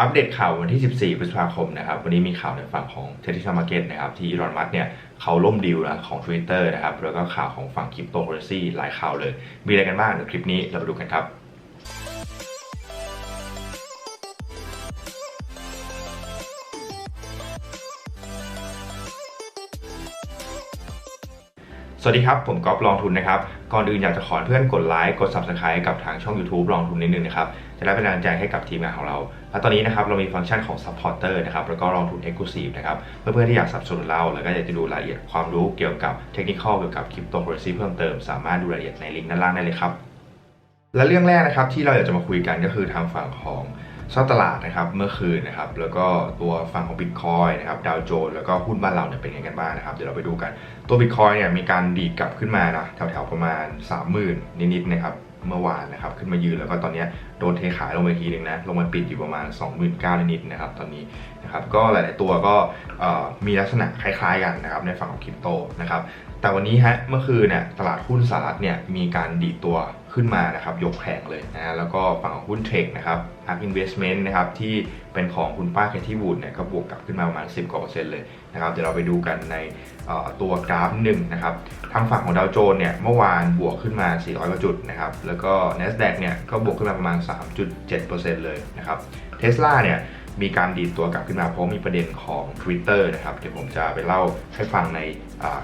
อัปเดตข่าววันที่ 14 พฤษภาคมนะครับ วันนี้มีข่าวในฝั่งของเท s l a Market นะครับ ที่อีลอนมัสเนี่ยเขาล่มดีลนะของ Twitter นะครับ แล้วก็ข่าวของฝั่งคริปโตเคอเรนซีหลายข่าวเลย มีอะไรกันบ้างเดี๋ยวคลิปนี้เราไปดูกันครับสวัสดีครับ ผมก๊อฟลองทุนนะครับ ก่อนอื่นอยากจะขอเพื่อนกดไลค์ กด Subscribe กับทางช่อง YouTube ลองทุนนิดนึงนะครับ จะได้เป็นกำลังใจให้กับทีมงานของเรา และตอนนี้นะครับเรามีฟังก์ชันของ Supporter นะครับแล้วก็ลองทุน Exclusive นะครับเพื่อนๆที่อยากสับสนุนเรา แล้วก็อยากจะดูรายละเอียดความรู้เกี่ยวกับเทคนิคเกี่ยวกับคริปโตเคอเรนซีเพิ่มเติมสามารถดูรายละเอียดในลิงก์ด้านล่างได้เลยครับและเรื่องแรกนะครับที่เราอยากจะมาคุยกันก็คือทางฝั่งของสภาพตลาดนะครับเมื่อคืนนะครับแล้วก็ตัวฝั่งของ Bitcoin นะครับดาวโจนส์แล้วก็หุ้นบ้านเราเนี่ยเป็นยังไงกันบ้างนะครับเดี๋ยวเราไปดูกันตัว Bitcoin เนี่ยมีการดีดกลับขึ้นมานะแถวๆประมาณ 30,000 นิดๆนะครับ เมื่อวานนะครับ ขึ้นมายืนแล้วก็ตอนนี้โดนเทขายลงไปทีนึงนะ ลงมาปิดอยู่ประมาณ 29,000นิดนะครับ ตอนนี้นะครับ ก็หลาย ๆ ตัวก็มีลักษณะคล้าย ๆ กันนะครับ ในฝั่งของคริปโตนะครับ แต่วันนี้ฮะ เมื่อคืนเนี่ย ตลาดหุ้นสหรัฐเนี่ย มีการดีตัวขึ้นมานะครับ ยกแผงเลยนะ แล้วก็ฝั่งของหุ้นเทคนะครับ Ark Investment นะครับ ที่เป็นของคุณป้าแคทที่วูดเนี่ย ก็บวกกลับขึ้นมาประมาณ 10กว่าเปอร์เซ็นต์เลย นะครับเดี๋ยวเราไปดูกันในตัวกราฟหนึ่งนะครับทางฝั่งของดาวโจนส์เนี่ยเมื่อวานบวกขึ้นมา 400 กว่าจุดนะครับแล้วก็ NASDAQ เนี่ยก็บวกขึ้นมาประมาณ 3.7%เลยนะครับเทสลาเนี่ยมีการดีดตัวกลับขึ้นมาเพราะมีประเด็นของ Twitter นะครับเดี๋ยวผมจะไปเล่าให้ฟังใน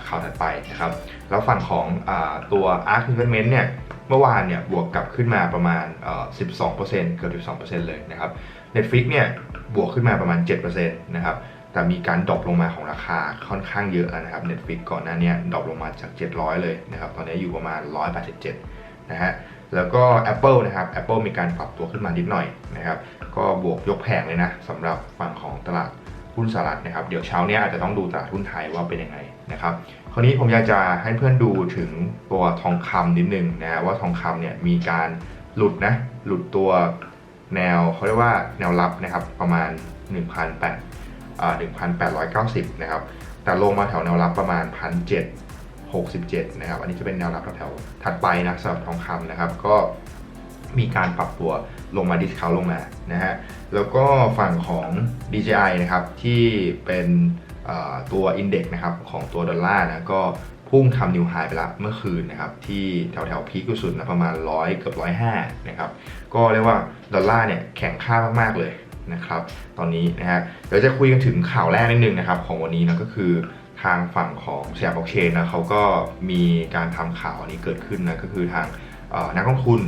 ข่าวถัดไปนะครับแล้วฝั่งของอตัว Ark Investment เนี่ยเมื่อวานเนี่ยบวกกลับขึ้นมาประมาณ 12%เกือบ 12%เลยนะครับ Netflix เนี่ยบวกขึ้นมาประมาณ 7%นะครับ แต่มีการดรอปลงมาของราคาค่อนข้างเยอะนะครับ Netflix ก่อนหน้านี้ดรอปลงมาจาก 700 เลยนะครับ ตอนนี้อยู่ประมาณ 187 นะฮะ แล้วก็ Apple นะครับ Apple มีการปรับตัวขึ้นมานิดหน่อยนะครับ ก็บวกยกแผงเลยนะสำหรับฝั่งของตลาดหุ้นสหรัฐนะครับ เดี๋ยวเช้าเนี้ยอาจจะต้องดูตลาดหุ้นไทยว่าเป็นยังไงนะครับ คราวนี้ผมอยากจะให้เพื่อนดูถึงตัวทองคำนิดนึงนะว่าทองคำเนี่ยมีการหลุดนะ หลุดตัวแนวเขาเรียกว่าแนวรับนะครับประมาณ 1,800 1,890 นะครับ แต่ลงมาแถวแนวรับประมาณ 1,767 นะครับ อันนี้จะเป็นแนวรับแถวถัดไปนะสำหรับทองคำนะครับ ก็มีการปรับตัวลงมาดิสคาวลงมานะฮะ แล้วก็ฝั่งของ DJI นะครับ ที่เป็นเอ่อตัว Index นะครับของตัวดอลลาร์นะก็พุ่งทำนิวไฮไปล้วเมื่อคืนนะครับ ที่แถวแถวพีคสุดนะประมาณ100เกือบ105นะครับ ก็เรียกว่าดอลลาร์เนี่ยแข็งค่ามาก ๆ เลย นะครับ ตอนนี้นะฮะเดี๋ยวจะคุยกันถึงข่าวแรกนิดนึงนะครับ ของวันนี้นะก็คือทางฝั่งของสยามบล็อกเชนนะเขาก็มีการทำข่าวอันนี้เกิดขึ้นนะก็คือทางนักลงทุน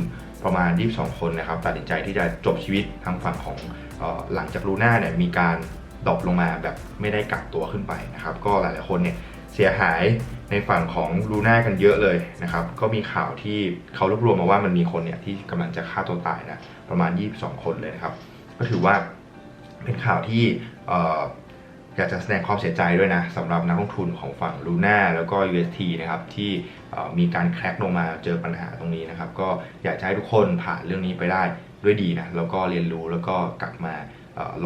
ประมาณ 22 คนนะครับ ตัดสินใจที่จะจบชีวิตทางฝั่งของออหลังจากลูน่าเนี่ยมีการดรอปลงมาแบบไม่ได้กักตัวขึ้นไปนะครับ ก็หลายๆคนเนี่ยเสียหายในฝั่งของลูน่ากันเยอะเลยนะครับ ก็มีข่าวที่เขารวบรวมมาว่ามันมีคนเนี่ยที่กำลังจะฆ่าตัวตายนะประมาณ 22 คนเลยนะครับ ก็ถือว่าเป็นข่าวที่ออยากจะแสดงความเสียใจด้วยนะสำหรับนักลงทุนของฝั่ง Luna แล้วก็ UST นะครับที่มีการแคร็กลงมาเจอปัญหาตรงนี้นะครับ ก็อยากจะให้ทุกคนผ่านเรื่องนี้ไปได้ด้วยดีนะแล้วก็เรียนรู้แล้วก็กลับมา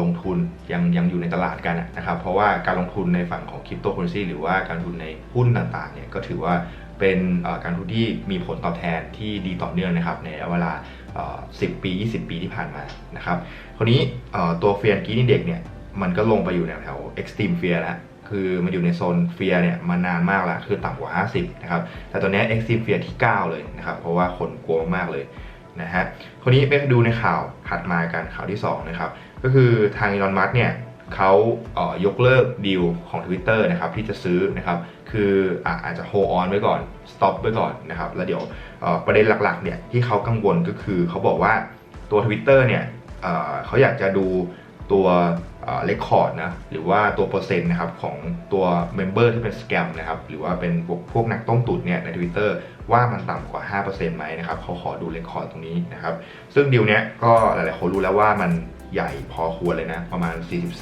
ลงทุนยังยังอยู่ในตลาดกันนะครับ เพราะว่าการลงทุนในฝั่งของคริปโตเคอเรนซีหรือว่าการลงทุนในหุ้นต่างๆเนี่ยก็ถือว่า เป็นการทุนที่มีผลตอบแทนที่ดีต่อเนื่องนะครับในระยะเวลา 10 ปี 20 ปีที่ผ่านมานะครับคราวนี้ตัวเฟียร์กีนิเด็กเนี่ยมันก็ลงไปอยู่แถวแถว extreme fear แล้วคือมันอยู่ในโซนเฟียร์เนี่ยมานานมากแล้ว คือต่ำกว่า 50 นะครับ แต่ตอนนี้ extreme fear ที่ 9 เลยนะครับ เพราะว่าคนกลัวมากเลยนะฮะคราวนี้ไปดูในข่าวถัดมากันข่าวที่ 2 นะครับ ก็คือทางอีลอนมัสเนี่ย เขาเอ่อยกเลิกดีลของ Twitter นะครับที่จะซื้อนะครับคืออะอาจจะ hold on ไว้ก่อน stop ไว้ก่อนนะครับแล้วเดี๋ยวประเด็นหลักๆเนี่ยที่เขากังวลก็คือเขาบอกว่าตัว Twitter เนี่ยเเขาอยากจะดูตัวเรคคอร์ดนะหรือว่าตัวเปอร์เซ็นต์นะครับของตัวเมมเบอร์ที่เป็นสแกมนะครับหรือว่าเป็นพวกพวกนักต้มตุ๋นเนี่ยใน Twitter ว่ามันต่ำกว่า 5%ไหมนะครับเขาขอดูเรคคอร์ดตรงนี้นะครับซึ่งดีลเนี้ยก็หลายๆคนรู้แล้วว่ามัน ใหญ่พอควรเลยนะ ประมาณ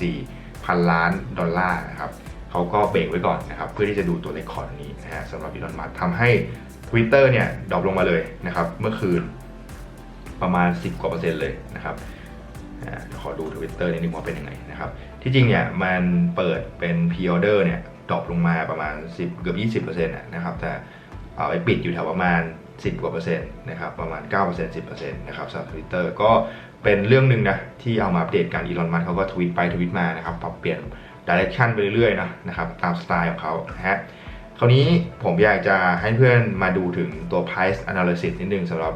44 พันล้านดอลลาร์นะครับเขาก็เบรกไว้ก่อนนะครับ เพื่อที่จะดูตัวเรคคอร์ดนี้นะฮะสำหรับอีลอนมัสทำให้ Twitter เนี่ยดรอปลงมาเลยนะครับ เมื่อคืนประมาณ 10 กว่าเปอร์เซ็นต์เลยนะครับอ่าขอดู Twitter นิดนึงว่าเป็นยังไงนะครับ ที่จริงเนี่ยมันเปิดเป็น P-order เนี่ยดรอปลงมาประมาณ 10 เกือบ20%นะนะครับ แต่เอาไปปิดอยู่แถวประมาณ 10 กว่าเปอร์เซ็นต์นะครับ ประมาณ 9% 10%นะครับสำหรับ Twitter ก็ เป็นเรื่องหนึ่งนะที่เอามาอัปเดตกันอีลอนมัสเขาก็ทวิตไปทวิตมานะครับปรับเปลี่ยนดิเรกชันไปเรื่อยๆนะนะครับตามสไตล์ของเขานะฮะคราวนี้ผมอยากจะให้เพื่อนมาดูถึงตัว price analysis นิดนึงสำหรับ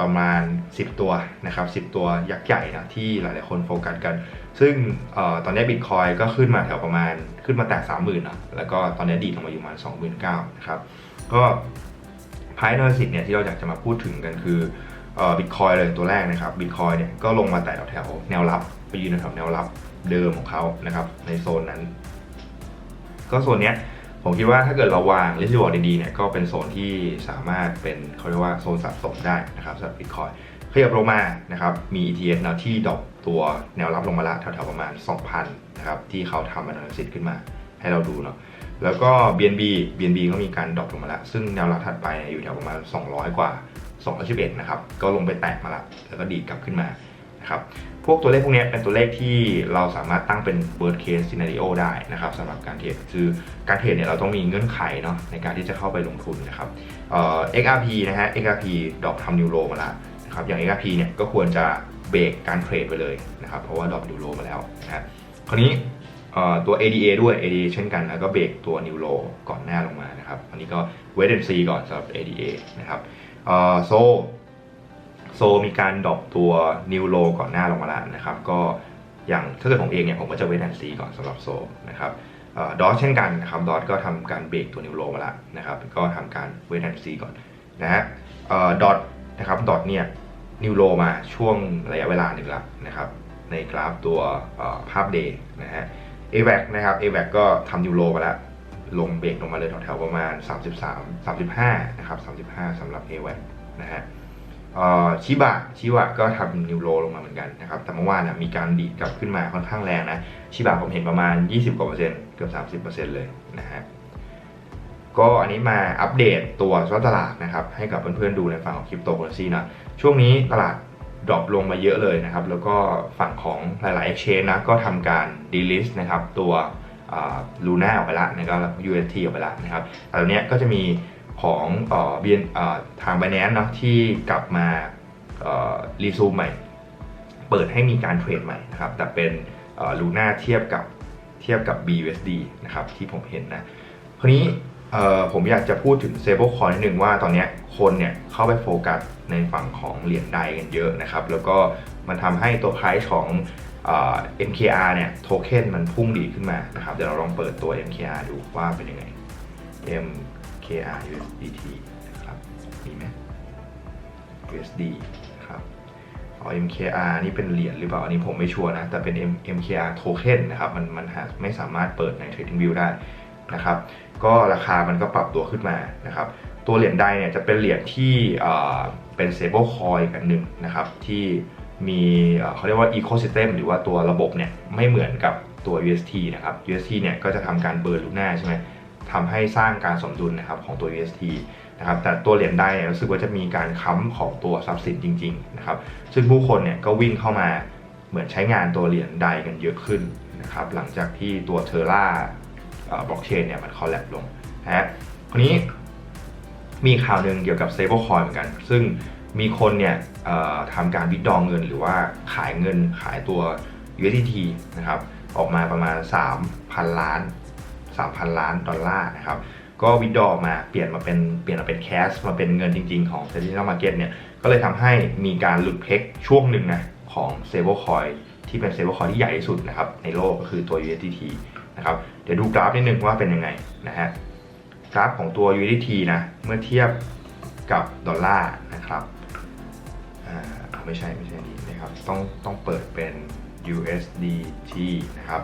ประมาณ 10 ตัวนะครับ 10 ตัวยักษ์ใหญ่นะที่หลายๆคนโฟกัสกัน ซึ่งออตอนนี้บิตคอยก็ขึ้นมาแถวประมาณขึ้นมาแตะ30,000นะแล้วก็ตอนนี้ดีดลงมาอยู่ประมาณ29,000นะครับ ก็พายนอสิตเนี่ยที่เราอยากจะมาพูดถึงกันคือ บิตคอยเลยตัวแรกนะครับบิตคอยเนี่ยก็ลงมาแตะแถวๆแนวรับไปยืนแถวแนวรับเดิมของเขานะครับ ในโซนนั้น ก็โซนเนี้ยผมคิดว่าถ้าเกิดเราวางลิสต์วอร์ดดีๆเนี่ยก็เป็นโซนที่สามารถเป็นเขาเรียกว่าโซนสะสมได้นะครับสำหรับบิตคอยขยับลงมานะครับมี ETF นะที่ดรอปตัวแนวรับลงมาละแถวๆประมาณ 2,000นะครับที่เขาทำ analysis ขึ้นมาให้เราดูเนาะแล้วก็ BNB BNB ก็มีการดรอปลงมาละซึ่งแนวรับถัดไปอยู่แถวประมาณ 200 กว่า 211นะครับ ก็ลงไปแตะมาละแล้วก็ดีดกลับขึ้นมานะครับ พวกตัวเลขพวกนี้เป็นตัวเลขที่เราสามารถตั้งเป็น worst case scenario ได้นะครับสำหรับการเทรด คือการเทรดเนี่ยเราต้องมีเงื่อนไขเนาะในการที่จะเข้าไปลงทุนนะครับเอ่อ XRP นะฮะ XRP ดรอปทำนิวโรมาล้วนะครับ อย่าง XRP เนี่ยก็ควรจะเบรกการเทรดไปเลยนะครับ เพราะว่าดรอปนิวโรมาแล้วนะฮะคราวนี้เอ่อตัว ADA ด้วย ADA เช่นกัน แล้วก็เบรกตัวนิวโรก่อนหน้าลงมานะครับ อันนี้ก็ wait and see ก่อนสำหรับ ADA นะครับ โซโซมีการดรอปตัวนิวโลก่อนหน้าลงมาแล้วนะครับ ก็อย่างถ้าเกิดผมเองเนี่ยผมก็จะเวทแอนซีก่อนสำหรับโซนะครับดอทเช่นกันนะครับดอทก็ทำการเบรกตัวนิวโลมาแล้วนะครับ ก็ทำการเวทแอนซีก่อนนะฮะดอทนะครับดอทเนี่ยนิวโลมาช่วงระยะเวลาหนึ่งแล้วนะครับในกราฟตัวภาพเดย์นะฮะ AVAC นะครับ AVAC ก็ทำนิวโลมาแล้ว ลงเบรกลงมาเลยแถวๆประมาณ 33 35 นะครับ 35สำหรับ AVAC นะฮะชิบะชิบะก็ทำนิวโรลงมาเหมือนกันนะครับ แต่เมื่อวานนะมีการดีดกลับขึ้นมาค่อนข้างแรงนะ ชิบะผมเห็นประมาณ 20กว่าเปอร์เซ็นต์เกือบ 30เปอร์เซ็นต์เลยนะฮะก็อันนี้มาอัปเดตตัวสภาพตลาดนะครับ ให้กับเพื่อนๆดูในฝั่งของคริปโตเคอเรนซีนะช่วงนี้ตลาดดรอปลงมาเยอะเลยนะครับ แล้วก็ฝั่งของหลายๆ exchange นะก็ทำการ delist นะครับตัว ลูน่าออกไปละนะครับ UST ออกไปละนะครับแต่ตอนนี้ก็จะมีของเบียนทาง b บ n a n c e เนาะที่กลับมารีซูมใหม่ เปิดให้มีการเทรดใหม่นะครับ แต่เป็นลูน่าเทียบกับเทียบกับ BUSD นะครับที่ผมเห็นนะคราวนี้ผมอยากจะพูดถึง Stablecoin นิดนึงว่าตอนนี้คนเนี่ยเข้าไปโฟกัสในฝั่งของเหรียญใดกันเยอะนะครับ แล้วก็มันทำให้ตัว price ของ MKR เนี่ยโทเค็นมันพุ่งดีขึ้นมานะครับเดี๋ยวเราลองเปิดตัว MKR ดูว่าเป็นยังไง M KR USDT นะครับมีไหม USD นะครับอ๋อ MKR นี่เป็นเหรียญหรือเปล่า อันนี้ผมไม่ชัวร์นะ แต่เป็น M MKR token นะครับ มันมันไม่สามารถเปิดใน TradingView ได้นะครับ ก็ราคามันก็ปรับตัวขึ้นมานะครับ ตัวเหรียญใดเนี่ยจะเป็นเหรียญที่เป็น stable coin กันหนึ่งนะครับที่ มีเขาเรียกว่า ecosystem หรือว่าตัวระบบเนี่ยไม่เหมือนกับตัว UST นะครับ UST เนี่ยก็จะทำการเบิร์นลูน่าใช่ไหมทำให้สร้างการสมดุลนะครับของตัว UST นะครับแต่ตัวเหรียญได้เนี่ยรู้สึกว่าจะมีการค้ำของตัวทรัพย์สินจริงๆนะครับซึ่งผู้คนเนี่ยก็วิ่งเข้ามาเหมือนใช้งานตัวเหรียญใดกันเยอะขึ้นนะครับหลังจากที่ตัวเทอร่าบล็อกเชนเนี่ยมันคอลแลบลงนะฮะคราวนี้มีข่าวหนึ่งเกี่ยวกับ stablecoin เหมือนกัน ซึ่ง มีคนเนี่ยทำการวิดดองเงินหรือว่าขายเงินขายตัว USDT นะครับออกมาประมาณ 3,000 ล้าน 3,000 ล้านดอลลาร์นะครับก็วิดดอมาเปลี่ยนมาเป็นเปลี่ยนมาเป็นแคสมาเป็นเงินจริง ๆ ของ Central Market เนี่ยก็เลยทำให้มีการหลุดเพกช่วงหนึ่งนะของ Stablecoin ที่เป็น Stablecoin ที่ใหญ่ที่สุดนะครับในโลกก็คือตัว USDT นะครับเดี๋ยวดูกราฟนิดนึงว่าเป็นยังไงนะฮะกราฟของตัว USDT นะเมื่อเทียบกับดอลลาร์นะครับ อ่าไม่ใช่ไม่ใช่ดีนะครับ ต้องต้องเปิดเป็น USDT นะครับ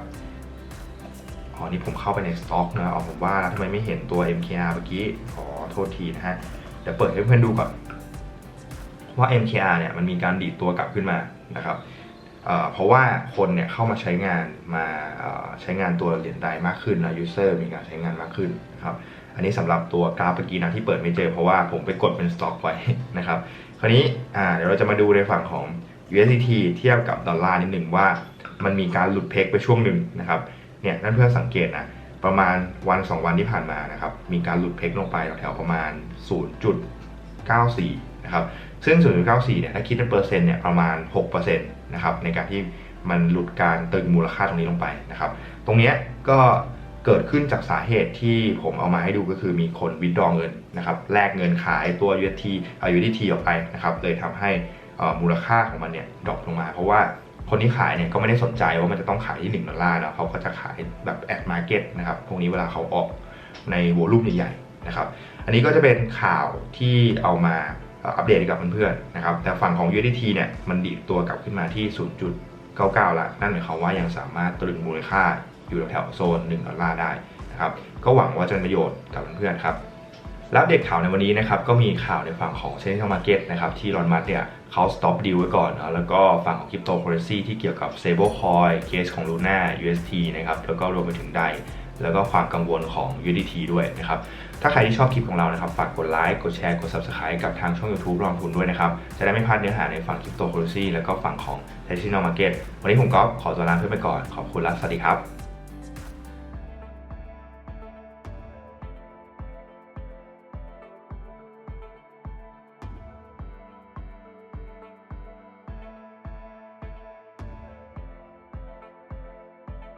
อ๋อนี่ผมเข้าไปในสต็อกนะอ๋อผมว่าทำไมไม่เห็นตัว MKR เมื่อกี้ ขอโทษทีนะฮะ เดี๋ยวเปิดให้เพื่อนดูก่อน ว่า MKR เนี่ยมันมีการดีดตัวกลับขึ้นมานะครับเพราะว่าคนเนี่ยเข้ามาใช้งานมาใช้งานตัวเหรียญใดมากขึ้นนะ user มีการใช้งานมากขึ้นนะครับ อันนี้สำหรับตัวกราฟเมื่อกี้นะที่เปิดไม่เจอเพราะว่าผมไปกดเป็นสต็อกไว้นะครับ ราวนี้เดี๋ยวเราจะมาดูในฝั่งของ USDT เทียบกับดอลลาร์นิดหนึ่งว่า มันมีการหลุดเพกไปช่วงหนึ่งนะครับเนี่ยนั่นเพื่อสังเกตนะประมาณวัน 2 วันที่ผ่านมานะครับมีการหลุดเพกลงไปแถวๆประมาณ 0.94นะครับซึ่ง 0.94เนี่ยถ้าคิดเป็นเปอร์เซ็นต์เนี่ยประมาณ6%นะครับในการที่มันหลุดการตึงมูลค่าตรงนี้ลงไปนะครับตรงเนี้ยก็ เกิดขึ้นจากสาเหตุที่ผมเอามาให้ดูก็คือมีคนวิดดองเงินนะครับแลกเงินขายตัว UST เอา USDT ออกไปนะครับเลยทำให้มูลค่าของมันเนี่ยดรอปลงมา เพราะว่าคนที่ขายเนี่ยก็ไม่ได้สนใจว่ามันจะต้องขายที่1ดอลลาร์แล้วเขาก็จะขายแบบแอดมาร์เก็ตนะครับพวกนี้เวลาเขาออกในวอลุ่มใหญ่ๆนะครับอันนี้ก็จะเป็นข่าวที่เอามาอัปเดตให้กับเพื่อนๆนะครับแต่ฝั่งของ USDT เนี่ยมันดีดตัวกลับขึ้นมาที่ 0.99 ละนั่นหมายความว่ายังสามารถตรึงมูลค่า อยู่แถวโซน1ดอลลาร์ได้นะครับก็หวังว่าจะเป็นประโยชน์กับเพื่อนๆครับแล้วเดตข่าวในวันนี้นะครับก็มีข่าวในฝั่งของ Central Market นะครับที่รอนมัสเนี่ยเขา stop deal ไว้ก่อนนะแล้วก็ฝั่งของ Cryptocurrency ที่เกี่ยวกับ Stablecoin เคสของ Luna UST นะครับแล้วก็รวมไปถึงได้แล้วก็ความกังวลของ UDT ด้วยนะครับ ถ้าใครที่ชอบคลิปของเรานะครับ ฝากกดไลค์ กดแชร์ กด Subscribe กับทางช่อง YouTube ลองทุนด้วยนะครับ จะได้ไม่พลาดเนื้อหาในฝั่ง Cryptocurrency แล้วก็ฝั่งของ Traditional Market วันนี้ผมก็ขอตัวลาเพื่อนไปก่อน ขอบคุณและสวัสดีครับ